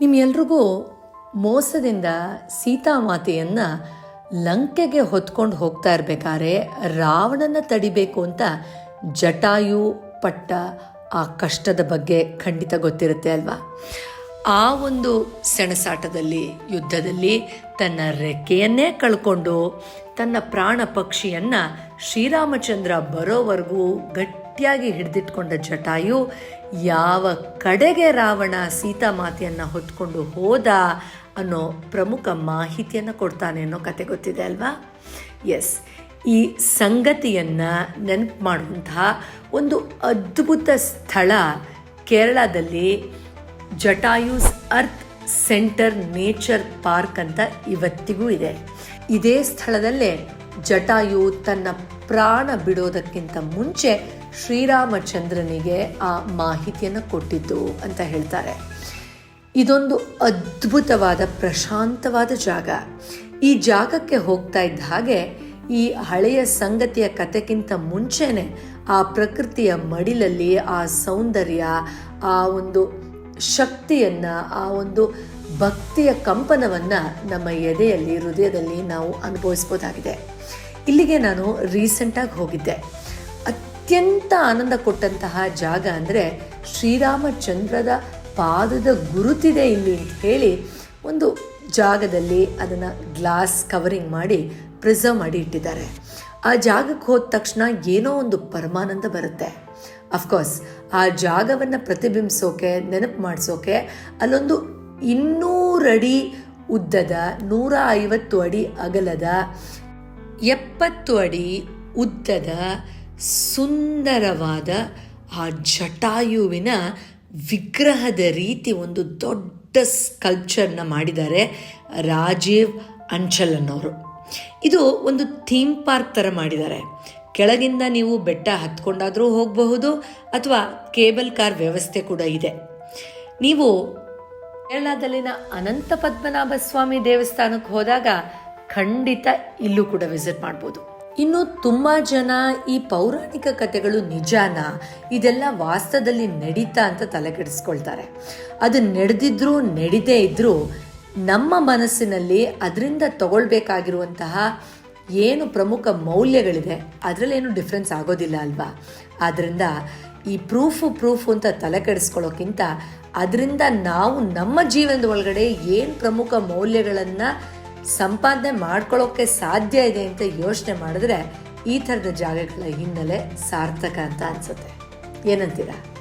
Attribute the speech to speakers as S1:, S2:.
S1: ನಿಮ್ಮೆಲ್ರಿಗೂ ಮೋಸದಿಂದ ಸೀತಾಮಾತೆಯನ್ನು ಲಂಕೆಗೆ ಹೊತ್ಕೊಂಡು ಹೋಗ್ತಾ ಇರಬೇಕಾದ್ರೆ ರಾವಣನ ತಡಿಬೇಕು ಅಂತ ಜಟಾಯು ಪಟ್ಟ ಆ ಕಷ್ಟದ ಬಗ್ಗೆ ಖಂಡಿತ ಗೊತ್ತಿರುತ್ತೆ ಅಲ್ವಾ? ಆ ಒಂದು ಸೆಣಸಾಟದಲ್ಲಿ, ಯುದ್ಧದಲ್ಲಿ ತನ್ನ ರೆಕ್ಕೆಯನ್ನೇ ಕಳ್ಕೊಂಡು ತನ್ನ ಪ್ರಾಣ ಪಕ್ಷಿಯನ್ನು ಶ್ರೀರಾಮಚಂದ್ರ ಬರೋವರೆಗೂ ಗಟ್ಟಿಯಾಗಿ ಹಿಡಿದಿಟ್ಕೊಂಡ ಜಟಾಯು ಯಾವ ಕಡೆಗೆ ರಾವಣ ಸೀತಾ ಮಾತೆಯನ್ನು ಹೊತ್ಕೊಂಡು ಹೋದ ಅನ್ನೋ ಪ್ರಮುಖ ಮಾಹಿತಿಯನ್ನು ಕೊಡ್ತಾನೆ ಅನ್ನೋ ಕತೆ ಗೊತ್ತಿದೆ ಅಲ್ವಾ? ಎಸ್ ಈ ಸಂಗತಿಯನ್ನು ನೆನಪು ಮಾಡುವಂತಹ ಒಂದು ಅದ್ಭುತ ಸ್ಥಳ ಕೇರಳದಲ್ಲಿ Jatayus earth centre nature park ಅಂತ ಇವತ್ತಿಗೂ ಇದೆ. ಇದೇ ಸ್ಥಳದಲ್ಲೇ ಜಟಾಯು ತನ್ನ ಪ್ರಾಣ ಬಿಡೋದಕ್ಕಿಂತ ಮುಂಚೆ ಶ್ರೀರಾಮಚಂದ್ರನಿಗೆ ಆ ಮಾಹಿತಿಯನ್ನು ಕೊಟ್ಟಿದ್ದು ಅಂತ ಹೇಳ್ತಾರೆ. ಇದೊಂದು ಅದ್ಭುತವಾದ, ಪ್ರಶಾಂತವಾದ ಜಾಗ. ಈ ಜಾಗಕ್ಕೆ ಹೋಗ್ತಾ ಇದ್ದ ಹಾಗೆ ಈ ಹಳೆಯ ಸಂಗತಿಯ ಕತೆಗಿಂತ ಮುಂಚೆನೆ ಆ ಪ್ರಕೃತಿಯ ಮಡಿಲಲ್ಲಿ ಆ ಸೌಂದರ್ಯ, ಆ ಒಂದು ಶಕ್ತಿಯನ್ನು, ಆ ಒಂದು ಭಕ್ತಿಯ ಕಂಪನವನ್ನು ನಮ್ಮ ಎದೆಯಲ್ಲಿ, ಹೃದಯದಲ್ಲಿ ನಾವು ಅನುಭವಿಸ್ಬೋದಾಗಿದೆ. ಇಲ್ಲಿಗೆ ನಾನು ರೀಸೆಂಟಾಗಿ ಹೋಗಿದ್ದೆ. ಅತ್ಯಂತ ಆನಂದ ಕೊಟ್ಟಂತಹ ಜಾಗ ಅಂದರೆ ಶ್ರೀರಾಮಚಂದ್ರದ ಪಾದದ ಗುರುತಿದೆ ಇಲ್ಲಿ ಅಂತ ಹೇಳಿ ಒಂದು ಜಾಗದಲ್ಲಿ ಅದನ್ನು ಗ್ಲಾಸ್ ಕವರಿಂಗ್ ಮಾಡಿ ಪ್ರಿಸರ್ವ್ ಮಾಡಿ ಇಟ್ಟಿದ್ದಾರೆ. ಆ ಜಾಗಕ್ಕೆ ಹೋದ ತಕ್ಷಣ ಏನೋ ಒಂದು ಪರಮಾನಂದ ಬರುತ್ತೆ. ಅಫ್ಕೋರ್ಸ್ ಆ ಜಾಗವನ್ನು ಪ್ರತಿಬಿಂಬಿಸೋಕೆ, ನೆನಪು ಮಾಡಿಸೋಕೆ ಅಲ್ಲೊಂದು ಇನ್ನೂರಡಿ ಉದ್ದದ ನೂರ ಐವತ್ತು ಅಡಿ ಅಗಲದ, ಎಪ್ಪತ್ತು ಅಡಿ ಉದ್ದದ ಸುಂದರವಾದ ಆ ಜಟಾಯುವಿನ ವಿಗ್ರಹದ ರೀತಿ ಒಂದು ದೊಡ್ಡ ಸ್ಕಲ್ಪ್ಚರ್ನ ಮಾಡಿದ್ದಾರೆ ರಾಜೀವ್ ಅಂಚಲನ್ ಅವರು. ಇದು ಒಂದು ಥೀಮ್ ಪಾರ್ಕ್ ಥರ ಮಾಡಿದ್ದಾರೆ. ಕೆಳಗಿಂದ ನೀವು ಬೆಟ್ಟ ಹತ್ಕೊಂಡಾದರೂ ಹೋಗಬಹುದು ಅಥವಾ ಕೇಬಲ್ ಕಾರ್ ವ್ಯವಸ್ಥೆ ಕೂಡ ಇದೆ. ನೀವು ಕೇರಳದಲ್ಲಿನ ಅನಂತ ಪದ್ಮನಾಭ ಸ್ವಾಮಿ ದೇವಸ್ಥಾನಕ್ಕೆ ಹೋದಾಗ ಖಂಡಿತ ಇಲ್ಲೂ ಕೂಡ ವಿಸಿಟ್ ಮಾಡ್ಬೋದು. ಇನ್ನು ತುಂಬ ಜನ ಈ ಪೌರಾಣಿಕ ಕಥೆಗಳು ನಿಜಾನ? ಇದೆಲ್ಲ ವಾಸ್ತವದಲ್ಲಿ ನಡೀತಾ ಅಂತ ತಲೆಕೆಡಿಸ್ಕೊಳ್ತಾರೆ ಅದು ನಡೆದಿದ್ರು, ನಡೀದೇ ಇದ್ರು, ನಮ್ಮ ಮನಸ್ಸಿನಲ್ಲಿ ಅದರಿಂದ ತಗೊಳ್ಬೇಕಾಗಿರುವಂತಹ ಏನು ಪ್ರಮುಖ ಮೌಲ್ಯಗಳಿದೆ, ಅದರಲ್ಲೇನು ಡಿಫ್ರೆನ್ಸ್ ಆಗೋದಿಲ್ಲ ಅಲ್ವಾ? ಆದ್ದರಿಂದ ಈ ಪ್ರೂಫು ಪ್ರೂಫು ಅಂತ ತಲೆ ಕೆಡಿಸ್ಕೊಳ್ಳೋಕ್ಕಿಂತ ಅದರಿಂದ ನಾವು ನಮ್ಮ ಜೀವನದ ಒಳಗಡೆ ಏನು ಪ್ರಮುಖ ಮೌಲ್ಯಗಳನ್ನು ಸಂಪಾದನೆ ಮಾಡ್ಕೊಳ್ಳೋಕೆ ಸಾಧ್ಯ ಇದೆ ಅಂತ ಯೋಚನೆ ಮಾಡಿದ್ರೆ ಈ ಥರದ ಜಾಗಗಳ ಹಿನ್ನೆಲೆ ಸಾರ್ಥಕ ಅಂತ ಅನ್ಸುತ್ತೆ. ಏನಂತೀರಾ?